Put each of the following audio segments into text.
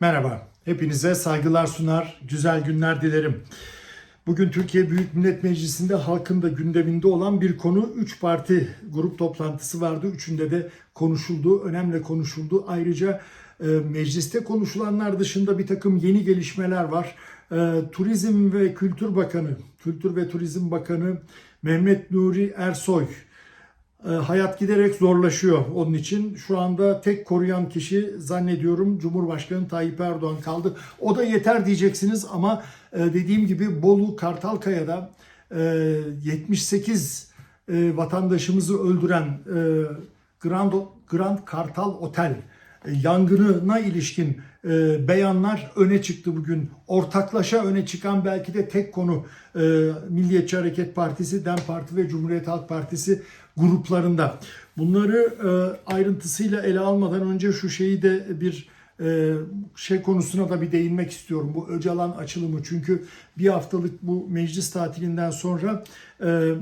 Merhaba, hepinize saygılar sunar, güzel günler dilerim. Bugün Türkiye Büyük Millet Meclisi'nde halkın da gündeminde olan bir konu 3 parti grup toplantısı vardı. Üçünde de konuşuldu, önemli konuşuldu. Ayrıca e, mecliste konuşulanlar dışında bir takım yeni gelişmeler var. E, Turizm ve Kültür Bakanı, Kültür ve Turizm Bakanı Mehmet Nuri Ersoy hayat giderek zorlaşıyor onun için. Şu anda tek koruyan kişi zannediyorum Cumhurbaşkanı Tayyip Erdoğan kaldı. O da yeter diyeceksiniz ama e, dediğim gibi Bolu Kartalkaya'da e, 78 e, vatandaşımızı öldüren e, Grand, Grand Kartal Otel e, yangınına ilişkin e, beyanlar öne çıktı bugün. Ortaklaşa öne çıkan belki de tek konu e, Milliyetçi Hareket Partisi, DEM Parti ve Cumhuriyet Halk Partisi gruplarında. Bunları e, ayrıntısıyla ele almadan önce şu şeyi de bir e, şey konusuna da bir değinmek istiyorum. Bu Öcalan açılımı çünkü bir haftalık bu meclis tatilinden sonra e,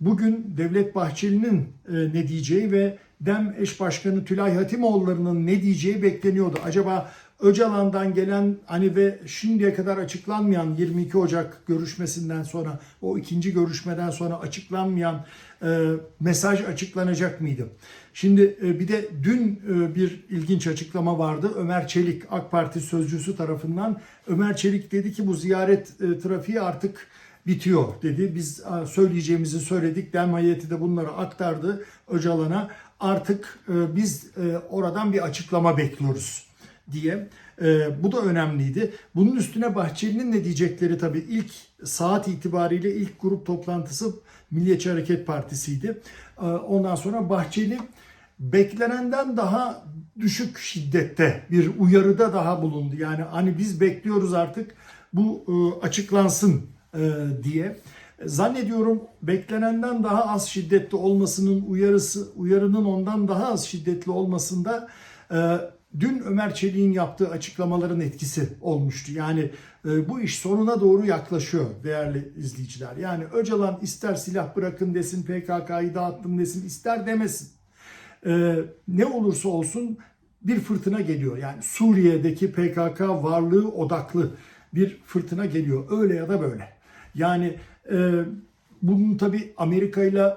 bugün Devlet Bahçeli'nin e, ne diyeceği ve DEM eş başkanı Tülay Hatimoğulları'nın ne diyeceği bekleniyordu. Acaba Öcalan'dan gelen hani ve şimdiye kadar açıklanmayan 22 Ocak görüşmesinden sonra o ikinci görüşmeden sonra açıklanmayan e, mesaj açıklanacak mıydı? Şimdi e, bir de dün e, bir ilginç açıklama vardı. Ömer Çelik AK Parti sözcüsü tarafından Ömer Çelik dedi ki bu ziyaret e, trafiği artık bitiyor dedi. Biz söyleyeceğimizi söyledik. Dem heyeti de bunları aktardı Öcalan'a. Artık e, biz e, oradan bir açıklama bekliyoruz diye. E, bu da önemliydi. Bunun üstüne Bahçeli'nin ne diyecekleri tabii ilk saat itibariyle ilk grup toplantısı Milliyetçi Hareket Partisi'ydi. Ondan sonra Bahçeli beklenenden daha düşük şiddette bir uyarıda daha bulundu. Yani hani biz bekliyoruz artık bu açıklansın e, diye. Zannediyorum beklenenden daha az şiddetli olmasının uyarısı uyarının ondan daha az şiddetli olmasında e, dün Ömer Çelik'in yaptığı açıklamaların etkisi olmuştu. Yani e, bu iş sonuna doğru yaklaşıyor değerli izleyiciler. Yani Öcalan ister silah bırakın desin, PKK'yı dağıttım desin, ister demesin. E, ne olursa olsun bir fırtına geliyor. Yani Suriye'deki PKK varlığı odaklı bir fırtına geliyor. Öyle ya da böyle. Yani e, bunun tabi Amerika ile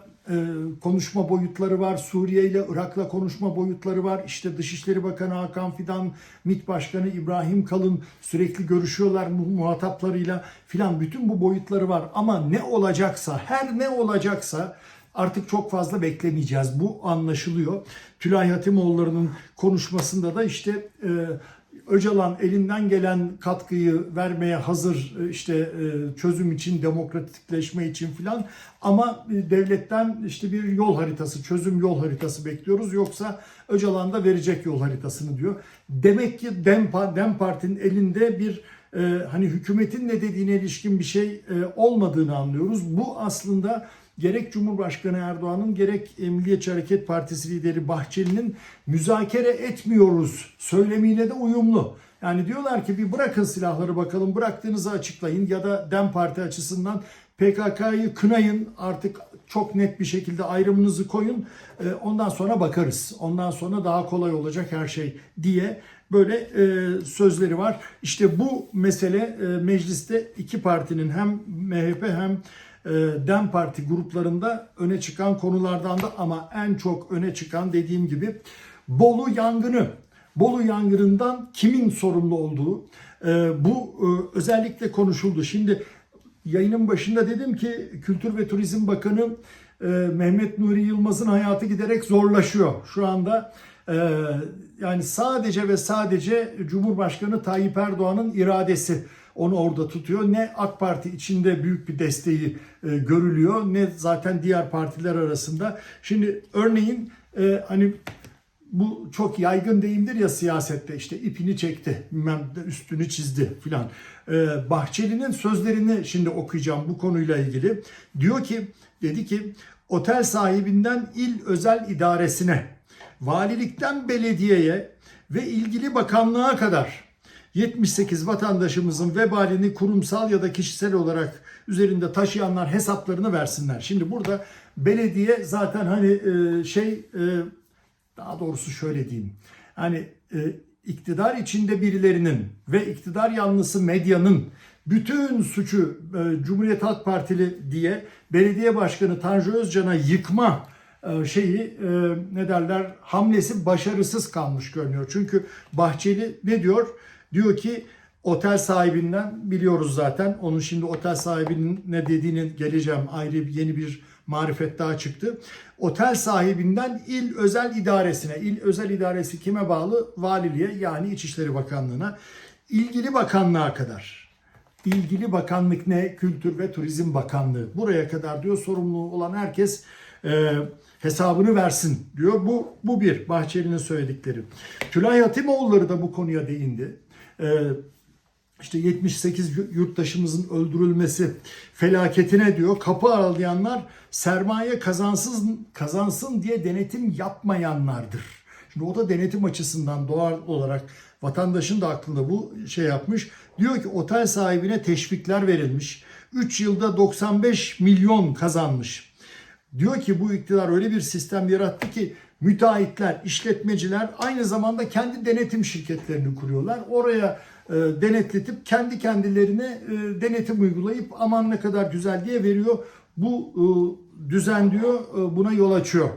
konuşma boyutları var. Suriye ile Irak'la konuşma boyutları var. İşte Dışişleri Bakanı Hakan Fidan, MİT Başkanı İbrahim Kalın sürekli görüşüyorlar mu- muhataplarıyla filan. Bütün bu boyutları var. Ama ne olacaksa, her ne olacaksa artık çok fazla beklemeyeceğiz. Bu anlaşılıyor. Tülay Hatimoğulları'nın konuşmasında da işte e, Öcalan elinden gelen katkıyı vermeye hazır e, işte e, çözüm için, demokratikleşme için filan ama e, devletten işte bir yol haritası, çözüm yol haritası bekliyoruz. Yoksa Öcalan da verecek yol haritasını diyor. Demek ki Dem, Dem Parti'nin elinde bir hani hükümetin ne dediğine ilişkin bir şey olmadığını anlıyoruz. Bu aslında gerek Cumhurbaşkanı Erdoğan'ın gerek e, Milliyetçi Hareket Partisi lideri Bahçeli'nin müzakere etmiyoruz söylemiyle de uyumlu. Yani diyorlar ki bir bırakın silahları bakalım bıraktığınızı açıklayın ya da DEM Parti açısından PKK'yı kınayın artık çok net bir şekilde ayrımınızı koyun e, ondan sonra bakarız. Ondan sonra daha kolay olacak her şey diye böyle e, sözleri var. İşte bu mesele mecliste iki partinin hem MHP hem DEM Parti gruplarında öne çıkan konulardan da ama en çok öne çıkan dediğim gibi Bolu yangını. Bolu yangınından kimin sorumlu olduğu e, bu e, özellikle konuşuldu. Şimdi yayının başında dedim ki Kültür ve Turizm Bakanı e, Mehmet Nuri Yılmaz'ın hayatı giderek zorlaşıyor. Şu anda yani sadece ve sadece Cumhurbaşkanı Tayyip Erdoğan'ın iradesi onu orada tutuyor. Ne AK Parti içinde büyük bir desteği e, görülüyor ne zaten diğer partiler arasında. Şimdi örneğin e, hani bu çok yaygın deyimdir ya siyasette işte ipini çekti, üstünü çizdi filan. Ee, Bahçeli'nin sözlerini şimdi okuyacağım bu konuyla ilgili. Diyor ki, dedi ki otel sahibinden il özel idaresine, valilikten belediyeye ve ilgili bakanlığa kadar 78 vatandaşımızın vebalini kurumsal ya da kişisel olarak üzerinde taşıyanlar hesaplarını versinler. Şimdi burada belediye zaten hani e, şey e, daha doğrusu şöyle diyeyim. Hani e, iktidar içinde birilerinin ve iktidar yanlısı medyanın bütün suçu Cumhuriyet Halk Partili diye belediye başkanı Tanju Özcan'a yıkma şeyi ne derler hamlesi başarısız kalmış görünüyor. Çünkü Bahçeli ne diyor? Diyor ki otel sahibinden biliyoruz zaten. Onun şimdi otel sahibinin ne dediğini geleceğim. Ayrı yeni bir marifet daha çıktı. Otel sahibinden il özel idaresine, il özel idaresi kime bağlı? Valiliğe yani İçişleri Bakanlığı'na. ilgili bakanlığa kadar. İlgili bakanlık ne? Kültür ve Turizm Bakanlığı. Buraya kadar diyor sorumlu olan herkes e, hesabını versin diyor. Bu, bu bir Bahçeli'nin söyledikleri. Tülay Hatimoğulları da bu konuya değindi. E, işte 78 yurttaşımızın öldürülmesi felaketine diyor kapı aralayanlar sermaye kazansın kazansın diye denetim yapmayanlardır. Şimdi o da denetim açısından doğal olarak vatandaşın da aklında bu şey yapmış. Diyor ki otel sahibine teşvikler verilmiş. 3 yılda 95 milyon kazanmış. Diyor ki bu iktidar öyle bir sistem yarattı ki müteahhitler, işletmeciler aynı zamanda kendi denetim şirketlerini kuruyorlar. Oraya e, denetletip kendi kendilerine e, denetim uygulayıp aman ne kadar güzel diye veriyor. Bu e, düzen diyor e, buna yol açıyor.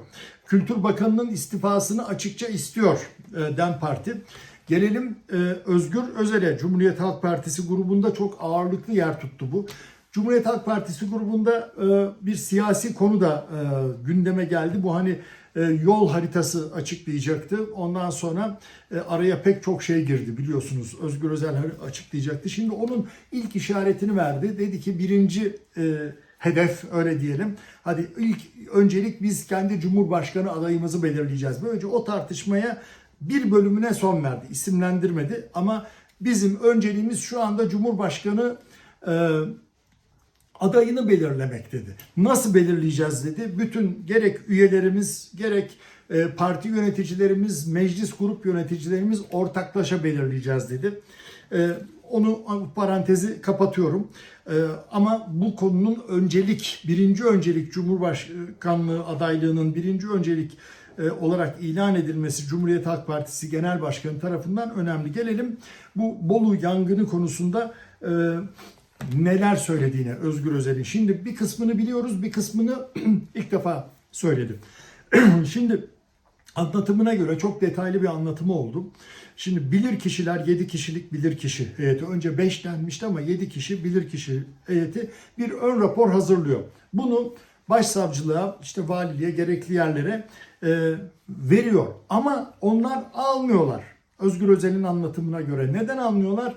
Kültür Bakanı'nın istifasını açıkça istiyor e, DEM Parti. Gelelim e, Özgür Özel'e. Cumhuriyet Halk Partisi grubunda çok ağırlıklı yer tuttu bu. Cumhuriyet Halk Partisi grubunda e, bir siyasi konu da e, gündeme geldi. Bu hani yol haritası açıklayacaktı. Ondan sonra e, araya pek çok şey girdi biliyorsunuz. Özgür Özel açıklayacaktı. Şimdi onun ilk işaretini verdi. Dedi ki birinci e, hedef öyle diyelim. Hadi ilk öncelik biz kendi Cumhurbaşkanı adayımızı belirleyeceğiz. Böylece o tartışmaya bir bölümüne son verdi. İsimlendirmedi ama bizim önceliğimiz şu anda Cumhurbaşkanı e, adayını belirlemek dedi. Nasıl belirleyeceğiz dedi. Bütün gerek üyelerimiz gerek e, parti yöneticilerimiz, meclis grup yöneticilerimiz ortaklaşa belirleyeceğiz dedi. E, onu parantezi kapatıyorum. E, ama bu konunun öncelik, birinci öncelik Cumhurbaşkanlığı adaylığının birinci öncelik olarak ilan edilmesi Cumhuriyet Halk Partisi Genel Başkanı tarafından önemli. Gelelim bu Bolu yangını konusunda neler söylediğine Özgür Özel'in. Şimdi bir kısmını biliyoruz, bir kısmını ilk defa söyledim. Şimdi anlatımına göre çok detaylı bir anlatımı oldu. Şimdi bilir kişiler 7 kişilik bilir kişi heyeti. Önce 5 denmişti ama 7 kişi bilir kişi heyeti bir ön rapor hazırlıyor. Bunu başsavcılığa, işte valiliğe, gerekli yerlere e, veriyor. Ama onlar almıyorlar. Özgür Özel'in anlatımına göre. Neden almıyorlar?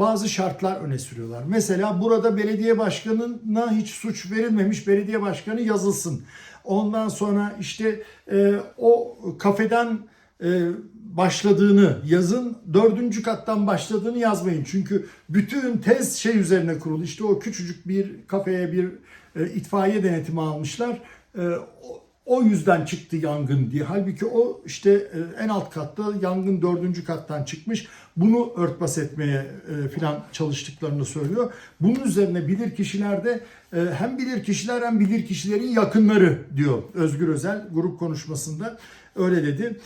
Bazı şartlar öne sürüyorlar. Mesela burada belediye başkanına hiç suç verilmemiş belediye başkanı yazılsın. Ondan sonra işte e, o kafeden e, başladığını yazın, dördüncü kattan başladığını yazmayın. Çünkü bütün tez şey üzerine kurulu. İşte o küçücük bir kafeye bir e, itfaiye denetimi almışlar. E, o, o yüzden çıktı yangın diye. Halbuki o işte e, en alt katta yangın dördüncü kattan çıkmış. Bunu örtbas etmeye e, filan çalıştıklarını söylüyor. Bunun üzerine bilir kişiler de e, hem bilir kişiler hem bilir kişilerin yakınları diyor Özgür Özel grup konuşmasında öyle dedi.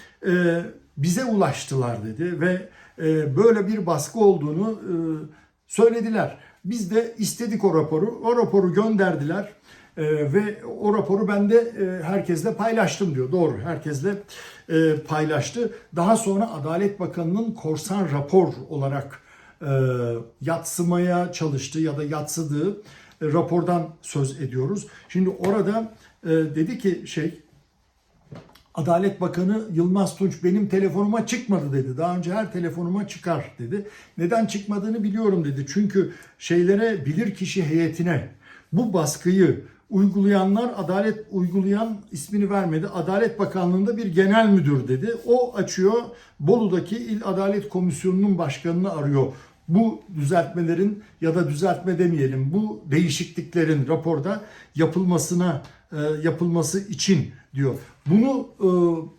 Bize ulaştılar dedi ve böyle bir baskı olduğunu söylediler. Biz de istedik o raporu. O raporu gönderdiler. E, ve o raporu ben de e, herkesle paylaştım diyor. Doğru herkesle e, paylaştı. Daha sonra Adalet Bakanı'nın korsan rapor olarak e, yatsımaya çalıştı ya da yatsıdığı e, rapordan söz ediyoruz. Şimdi orada e, dedi ki şey Adalet Bakanı Yılmaz Tunç benim telefonuma çıkmadı dedi. Daha önce her telefonuma çıkar dedi. Neden çıkmadığını biliyorum dedi. Çünkü şeylere bilirkişi heyetine bu baskıyı uygulayanlar adalet uygulayan ismini vermedi. Adalet Bakanlığı'nda bir genel müdür dedi. O açıyor Bolu'daki İl Adalet Komisyonu'nun başkanını arıyor. Bu düzeltmelerin ya da düzeltme demeyelim bu değişikliklerin raporda yapılmasına e, yapılması için diyor. Bunu e,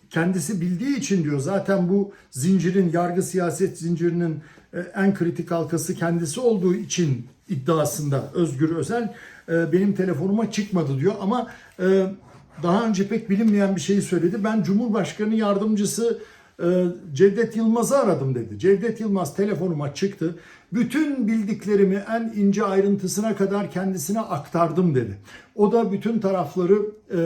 kendisi bildiği için diyor. Zaten bu zincirin yargı siyaset zincirinin e, en kritik halkası kendisi olduğu için iddiasında Özgür Özel e, benim telefonuma çıkmadı diyor ama e, daha önce pek bilinmeyen bir şeyi söyledi. Ben Cumhurbaşkanı yardımcısı e, Cevdet Yılmaz'ı aradım dedi. Cevdet Yılmaz telefonuma çıktı. Bütün bildiklerimi en ince ayrıntısına kadar kendisine aktardım dedi. O da bütün tarafları e,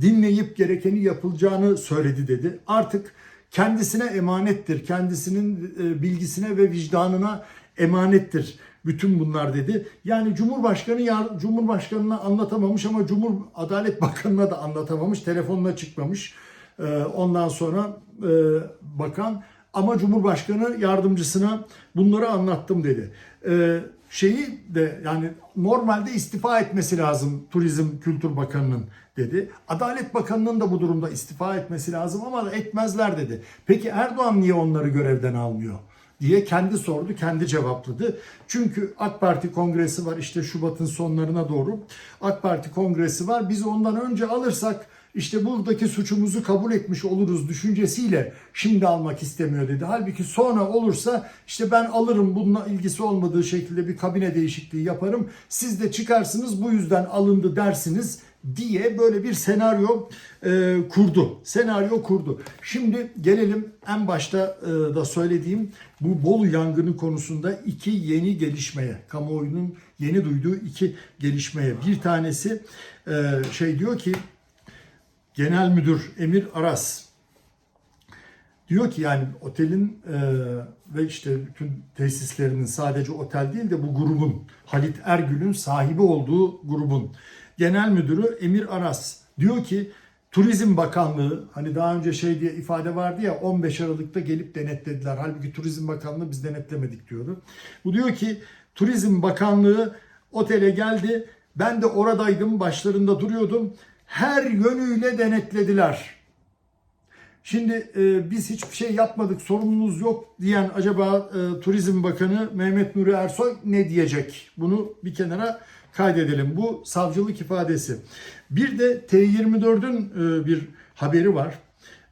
dinleyip gerekeni yapılacağını söyledi dedi. Artık kendisine emanettir. Kendisinin e, bilgisine ve vicdanına emanettir bütün bunlar dedi. Yani Cumhurbaşkanı yar- Cumhurbaşkanına anlatamamış ama Cumhur Adalet Bakanı'na da anlatamamış. Telefonla çıkmamış. E, ondan sonra e, bakan ama Cumhurbaşkanı yardımcısına bunları anlattım dedi. E, şeyi de yani normalde istifa etmesi lazım Turizm Kültür Bakanı'nın dedi. Adalet Bakanı'nın da bu durumda istifa etmesi lazım ama etmezler dedi. Peki Erdoğan niye onları görevden almıyor? Diye kendi sordu, kendi cevapladı. Çünkü AK Parti kongresi var işte Şubat'ın sonlarına doğru. AK Parti kongresi var. Biz ondan önce alırsak işte buradaki suçumuzu kabul etmiş oluruz düşüncesiyle şimdi almak istemiyor dedi. Halbuki sonra olursa işte ben alırım bununla ilgisi olmadığı şekilde bir kabine değişikliği yaparım. Siz de çıkarsınız bu yüzden alındı dersiniz diye böyle bir senaryo e, kurdu. Senaryo kurdu. Şimdi gelelim en başta e, da söylediğim bu Bolu yangını konusunda iki yeni gelişmeye, kamuoyunun yeni duyduğu iki gelişmeye. Bir tanesi e, şey diyor ki Genel Müdür Emir Aras diyor ki yani otelin e, ve işte bütün tesislerinin sadece otel değil de bu grubun Halit Ergül'ün sahibi olduğu grubun genel müdürü Emir Aras diyor ki Turizm Bakanlığı hani daha önce şey diye ifade vardı ya 15 Aralık'ta gelip denetlediler. Halbuki Turizm Bakanlığı biz denetlemedik diyordu. Bu diyor ki Turizm Bakanlığı otele geldi. Ben de oradaydım, başlarında duruyordum. Her yönüyle denetlediler. Şimdi e, biz hiçbir şey yapmadık, sorumluluğumuz yok diyen acaba e, Turizm Bakanı Mehmet Nuri Ersoy ne diyecek? Bunu bir kenara kaydedelim. Bu savcılık ifadesi. Bir de T24'ün e, bir haberi var.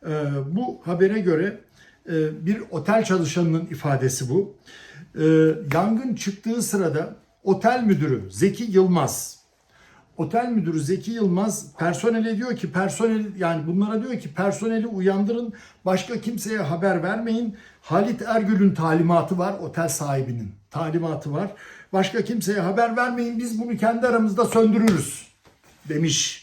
E, bu habere göre e, bir otel çalışanının ifadesi bu. Yangın çıktığı sırada otel müdürü Zeki Yılmaz Otel müdürü Zeki Yılmaz personele diyor ki personel yani bunlara diyor ki personeli uyandırın başka kimseye haber vermeyin. Halit Ergül'ün talimatı var otel sahibinin talimatı var. Başka kimseye haber vermeyin biz bunu kendi aramızda söndürürüz demiş.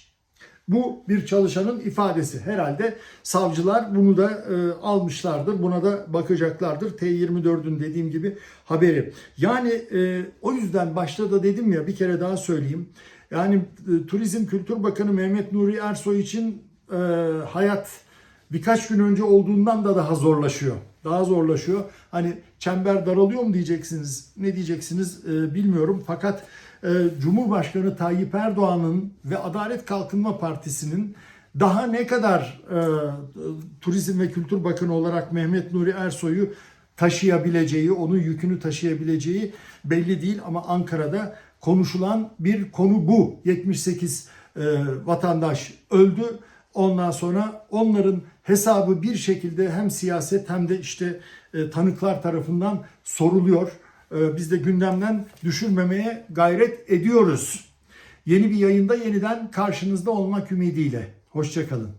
Bu bir çalışanın ifadesi. Herhalde savcılar bunu da e, almışlardır. Buna da bakacaklardır. T24'ün dediğim gibi haberi. Yani e, o yüzden başta da dedim ya bir kere daha söyleyeyim. Yani e, Turizm Kültür Bakanı Mehmet Nuri Ersoy için e, hayat birkaç gün önce olduğundan da daha zorlaşıyor. Daha zorlaşıyor. Hani çember daralıyor mu diyeceksiniz, ne diyeceksiniz e, bilmiyorum. Fakat e, Cumhurbaşkanı Tayyip Erdoğan'ın ve Adalet Kalkınma Partisi'nin daha ne kadar e, Turizm ve Kültür Bakanı olarak Mehmet Nuri Ersoy'u taşıyabileceği, onun yükünü taşıyabileceği belli değil ama Ankara'da konuşulan bir konu bu. 78 e, vatandaş öldü. Ondan sonra onların hesabı bir şekilde hem siyaset hem de işte e, tanıklar tarafından soruluyor. E, biz de gündemden düşürmemeye gayret ediyoruz. Yeni bir yayında yeniden karşınızda olmak ümidiyle. Hoşçakalın.